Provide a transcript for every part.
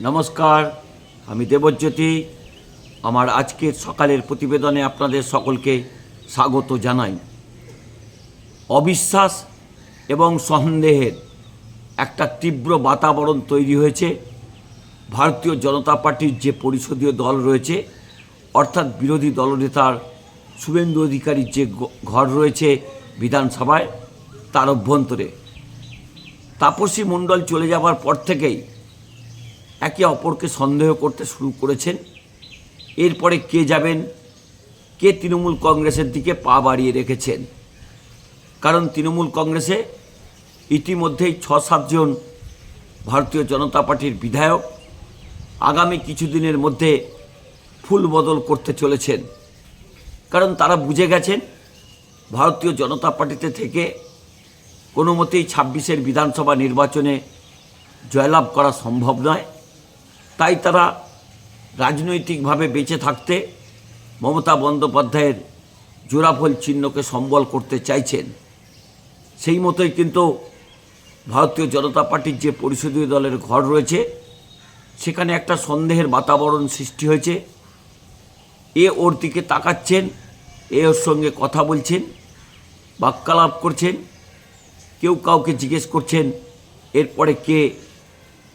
নমস্কার, আমি দেবজ্যোতি। আমার আজকের সকালের প্রতিবেদনে আপনাদের সকলকে স্বাগত জানাই। অবিশ্বাস এবং সন্দেহের একটা তীব্র বাতাবরণ তৈরি হয়েছে। ভারতীয় জনতা পার্টির যে পরিষদীয় দল রয়েছে, অর্থাৎ বিরোধী দলনেতার শুভেন্দু অধিকারীর যে ঘর রয়েছে বিধানসভায়, তার অভ্যন্তরে। তাপসী মণ্ডল চলে যাবার পর থেকেই একে অপরকে সন্দেহ করতে শুরু করেছেন। এরপরে কে যাবেন? কে তৃণমূল কংগ্রেসের দিকে পা বাড়িয়ে রেখেছেন? কারণ তৃণমূল কংগ্রেসে ইতিমধ্যেই ছ সাতজন ভারতীয় জনতা পার্টির বিধায়ক আগামী কিছুদিনের মধ্যে ফুল বদল করতে চলেছেন। কারণ তারা বুঝে গেছেন, ভারতীয় জনতা পার্টিতে থেকে কোনো মতেই ছাব্বিশের বিধানসভা নির্বাচনে জয়লাভ করা সম্ভব নয়। তাই তারা রাজনৈতিকভাবে বেঁচে থাকতে মমতা বন্দ্যোপাধ্যায়ের জোড়াফল চিহ্নকে সম্বল করতে চাইছেন। সেই মতোই কিন্তু ভারতীয় জনতা পার্টির যে পরিষদীয় দলের ঘর রয়েছে, সেখানে একটা সন্দেহের বাতাবরণ সৃষ্টি হয়েছে। এ ওর দিকে তাকাচ্ছেন, এ ওর সঙ্গে কথা বলছেন, বাক্যালাপ করছেন, কেউ কাউকে জিজ্ঞেস করছেন, এরপরে কে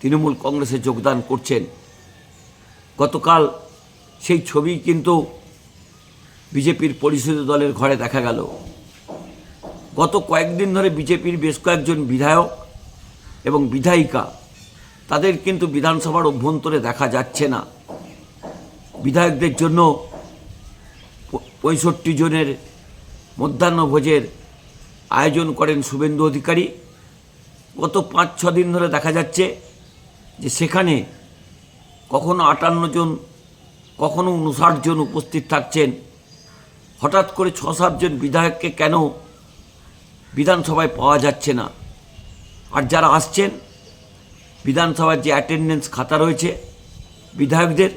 তৃণমূল কংগ্রেসে যোগদান করছেন। গতকাল সেই ছবি কিন্তু বিজেপির পরিষদীয় দলের ঘরে দেখা গেল। গত কয়েকদিন ধরে বিজেপির বেশ কয়েকজন বিধায়ক এবং বিধায়িকা তাদের কিন্তু বিধানসভার অভ্যন্তরে দেখা যাচ্ছে না। বিধায়কদের জন্য পঁয়ষট্টি জনের মধ্যাহ্নভোজের আয়োজন করেন শুভেন্দু অধিকারী। গত পাঁচ ছ দিন ধরে দেখা যাচ্ছে যে সেখানে কখনো আটান্ন জন, কখনো উনষাট জন উপস্থিত থাকছেন। হঠাৎ করে ছ সাতজন বিধায়ককে কেন বিধানসভায় পাওয়া যাচ্ছে না? আর যারা আসছেন, বিধানসভার যে অ্যাটেন্ডেন্স খাতা রয়েছে বিধায়কদের,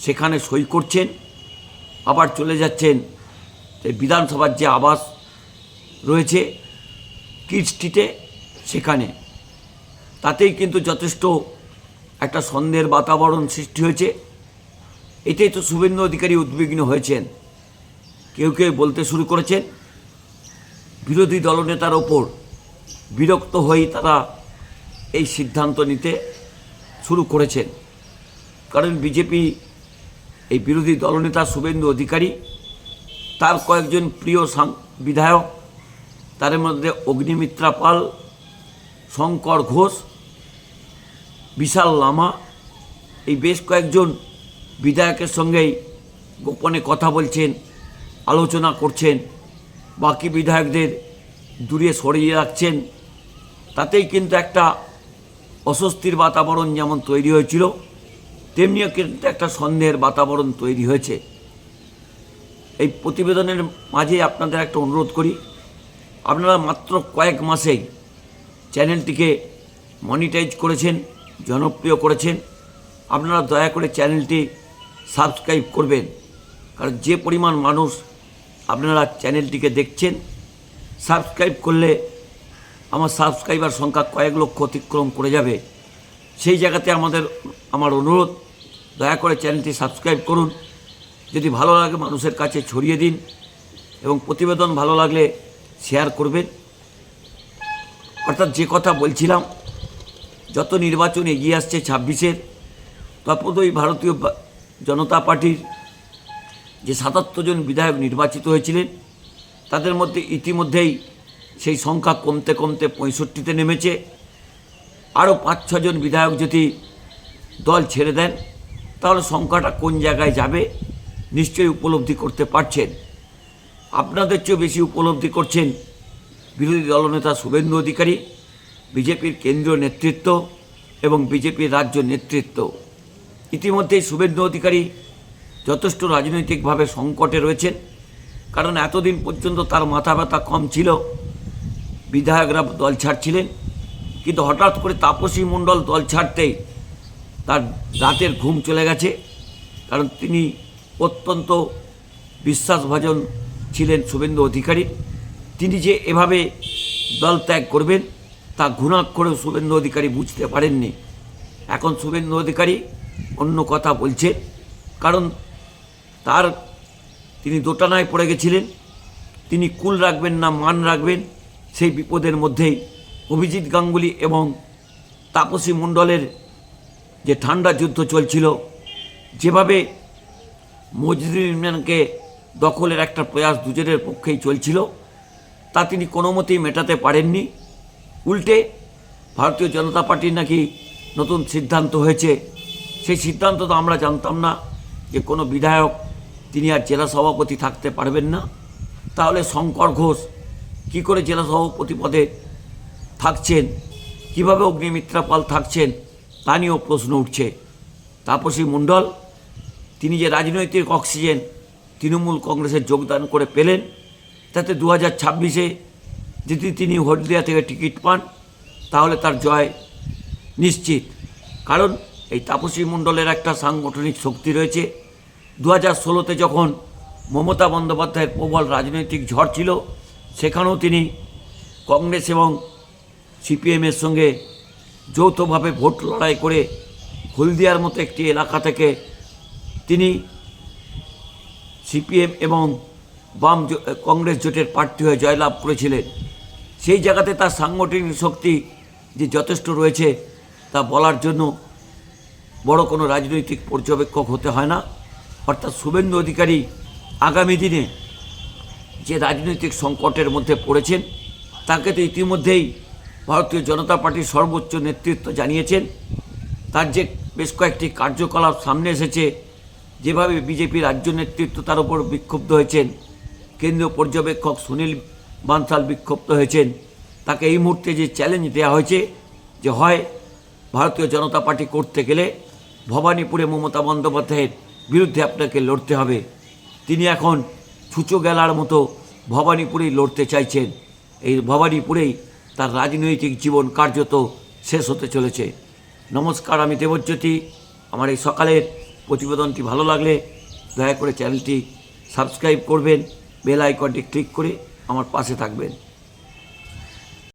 সেখানে সই করছেন, আবার চলে যাচ্ছেন। বিধানসভার যে আবাস রয়েছে কিড স্ট্রিটে সেখানে। তাতেই কিন্তু যথেষ্ট একটা সন্দেহের বাতাবরণ সৃষ্টি হয়েছে। এটাই তো শুভেন্দু অধিকারী উদ্বিগ্ন হয়েছেন। কেউ কেউ বলতে শুরু করেছেন, বিরোধী দলনেতার ওপর বিরক্ত হয়েই তারা এই সিদ্ধান্ত নিতে শুরু করেছেন। কারণ বিজেপি এই বিরোধী দলনেতা শুভেন্দু অধিকারী, তার কয়েকজন প্রিয় বিধায়ক, তার মধ্যে অগ্নিমিত্রা পাল, শঙ্কর ঘোষ বিশাল লামা। এই বেশ কয়েকজন বিধায়কের সঙ্গেই গোপনে কথা বলছেন, আলোচনা করছেন, বাকি বিধায়কদের দূরে সরিয়ে রাখছেন। তাতেই কিন্তু একটা অস্বস্তির বাতাবরণ যেমন তৈরি হয়েছিল, তেমনিও কিন্তু একটা সন্দেহের বাতাবরণ তৈরি হয়েছে। এই প্রতিবেদনের মাঝে আপনাদের একটা অনুরোধ করি, আপনারা মাত্র কয়েক মাসেই চ্যানেলটিকে মনিটাইজ করেছেন। জনপ্রিয় করেছেন। আপনারা দয়া করে চ্যানেলটি সাবস্ক্রাইব করবেন। কারণ যে পরিমাণ মানুষ আপনারা চ্যানেলটিকে দেখছেন, সাবস্ক্রাইব করলে আমার সাবস্ক্রাইবার সংখ্যা কয়েক লক্ষ অতিক্রম করে যাবে। সেই জায়গাতে আমাদের, আমার অনুরোধ, দয়া করে চ্যানেলটি সাবস্ক্রাইব করুন। যদি ভালো লাগে মানুষের কাছে ছড়িয়ে দিন এবং প্রতিবেদন ভালো লাগলে শেয়ার করবেন। অর্থাৎ যে কথা বলছিলাম যত নির্বাচন এগিয়ে আসছে ছাব্বিশের, ততই ভারতীয় জনতা পার্টির যে সাতাত্তর জন বিধায়ক নির্বাচিত হয়েছিলেন, তাদের মধ্যে ইতিমধ্যেই সেই সংখ্যা কমতে কমতে পঁয়ষট্টিতে নেমেছে। আরও পাঁচ ছজন বিধায়ক যদি দল ছেড়ে দেন, তাহলে সংখ্যাটা কোন জায়গায় যাবে, নিশ্চয়ই উপলব্ধি করতে পারছেন। আপনাদের চেয়েও বেশি উপলব্ধি করছেন বিরোধী দলনেতা শুভেন্দু অধিকারী। বিজেপির কেন্দ্রীয় নেতৃত্ব এবং বিজেপির রাজ্য নেতৃত্ব। ইতিমধ্যেই শুভেন্দু অধিকারী যথেষ্ট রাজনৈতিকভাবে সংকটে রয়েছেন, কারণ এতদিন পর্যন্ত তার মাথা ব্যথা কম ছিল। বিধায়করা দল ছাড়ছিলেন, কিন্তু হঠাৎ করে তাপসী মণ্ডল দল ছাড়তেই তার রাতের ঘুম চলে গেছে, কারণ তিনি অত্যন্ত বিশ্বাসভাজন ছিলেন শুভেন্দু অধিকারী। তিনি যে এভাবে দল ত্যাগ করবেন তা ঘুণাক্ষরেও শুভেন্দু অধিকারী বুঝতে পারেননি। এখন শুভেন্দু অধিকারী অন্য কথা বলছে, কারণ তার তিনি দোটানায় পড়ে গেছিলেন, তিনি কুল রাখবেন না মান রাখবেন, সেই বিপদের মধ্যেই অভিজিৎ গাঙ্গুলি এবং তাপসী মণ্ডলের যে ঠান্ডা যুদ্ধ চলছিল, যেভাবে মজদুর ইউনিয়নকে দখলের একটা প্রয়াস দুজনের পক্ষেই চলছিল, তা তিনি কোনো মতেই মেটাতে পারেননি। উল্টে ভারতীয় জনতা পার্টির নাকি নতুন সিদ্ধান্ত হয়েছে। সেই সিদ্ধান্ত তো আমরা জানতাম না যে কোনো বিধায়ক তিনি আর জেলা সভাপতি থাকতে পারবেন না। তাহলে শঙ্কর ঘোষ কী করে জেলা সভাপতি পদে থাকছেন? কীভাবে অগ্নিমিত্রা পাল থাকছেন? তা নিয়েও প্রশ্ন উঠছে। তাপসী মণ্ডল, তিনি যে রাজনৈতিক অক্সিজেন তৃণমূল কংগ্রেসে যোগদান করে পেলেন, তাতে দু হাজার ছাব্বিশে যদি তিনি হলদিয়া থেকে টিকিট পান, তাহলে তার জয় নিশ্চিত। কারণ এই তাপসী মণ্ডলের একটা সাংগঠনিক শক্তি রয়েছে। দু হাজার ষোলোতে যখন মমতা বন্দ্যোপাধ্যায়ের প্রবল রাজনৈতিক ঝড় ছিল, সেখানেও তিনি কংগ্রেস এবং সিপিএমের সঙ্গে যৌথভাবে ভোট লড়াই করে হলদিয়ার মতো একটি এলাকা থেকে তিনি সিপিএম এবং বাম কংগ্রেস জোটের প্রার্থী হয়ে জয়লাভ করেছিলেন। সেই জায়গাতে তার সাংগঠনিক শক্তি যে যথেষ্ট রয়েছে তা বলার জন্য বড় কোনো রাজনৈতিক পর্যবেক্ষক হতে হয় না। অর্থাৎ শুভেন্দু অধিকারী আগামী দিনে যে রাজনৈতিক সংকটের মধ্যে পড়েছেন, তাকে তো ইতিমধ্যেই ভারতীয় জনতা পার্টির সর্বোচ্চ নেতৃত্ব জানিয়েছেন। তার যে বেশ কয়েকটি কার্যকলাপ সামনে এসেছে, যেভাবে বিজেপি রাজ্য নেতৃত্ব তার উপর বিক্ষুব্ধ হয়েছেন, কেন্দ্রীয় পর্যবেক্ষক সুনীল বানসাল বিক্ষুব্ধ হয়েছেন। তাকে এই মুহূর্তে যে চ্যালেঞ্জ দেওয়া হয়েছে, যে হয় ভারতীয় জনতা পার্টি করতে গেলে ভবানীপুরে মমতা বন্দ্যোপাধ্যায়ের বিরুদ্ধে আপনাকে লড়তে হবে। তিনি এখন ছুচো গেলার মতো ভবানীপুরেই লড়তে চাইছেন। এই ভবানীপুরেই তার রাজনৈতিক জীবন কার্যত শেষ হতে চলেছে। নমস্কার, আমি দেবজ্যোতি। আমার এই সকালের প্রতিবেদনটি ভালো লাগলে দয়া করে চ্যানেলটি সাবস্ক্রাইব করবেন বেল আইকনটি ক্লিক করে আমার পাশে থাকবেন।